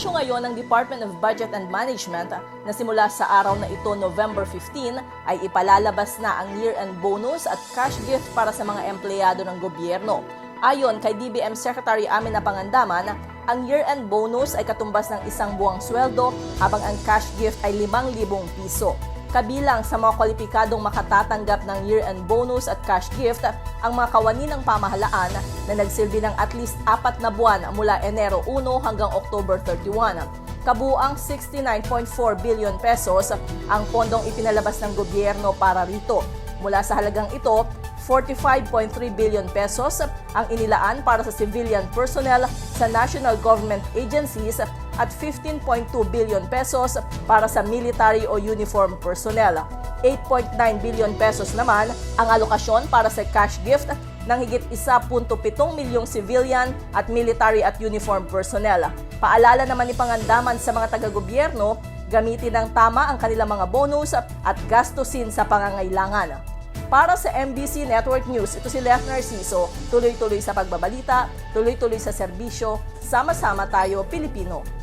Inanunsyo ngayon ng Department of Budget and Management na simula sa araw na ito, November 15, ay ipalalabas na ang year-end bonus at cash gift para sa mga empleyado ng gobyerno. Ayon kay DBM Secretary Amina Pangandaman, ang year-end bonus ay katumbas ng isang buwang sweldo habang ang cash gift ay 5,000 piso. Kabilang sa mga kwalipikadong makatatanggap ng year-end bonus at cash gift ang mga kawani ng pamahalaan na nagsilbi ng at least apat na buwan mula Enero 1 hanggang October 31. Kabuang 69.4 billion pesos ang pondong ipinalabas ng gobyerno para rito. Mula sa halagang ito, 45.3 billion pesos ang inilaan para sa civilian personnel sa national government agencies at 15.2 billion pesos para sa military o uniform personnel. 8.9 billion pesos naman ang alokasyon para sa cash gift ng higit 1.7 milyong civilian at military at uniform personnel. Paalala naman ni Pangandaman sa mga taga-gobyerno, gamitin ng tama ang kanilang mga bonus at gastusin sa pangangailangan. Para sa MBC Network News, ito si Lef Narciso, tuloy-tuloy sa pagbabalita, tuloy-tuloy sa serbisyo, sama-sama tayo Pilipino.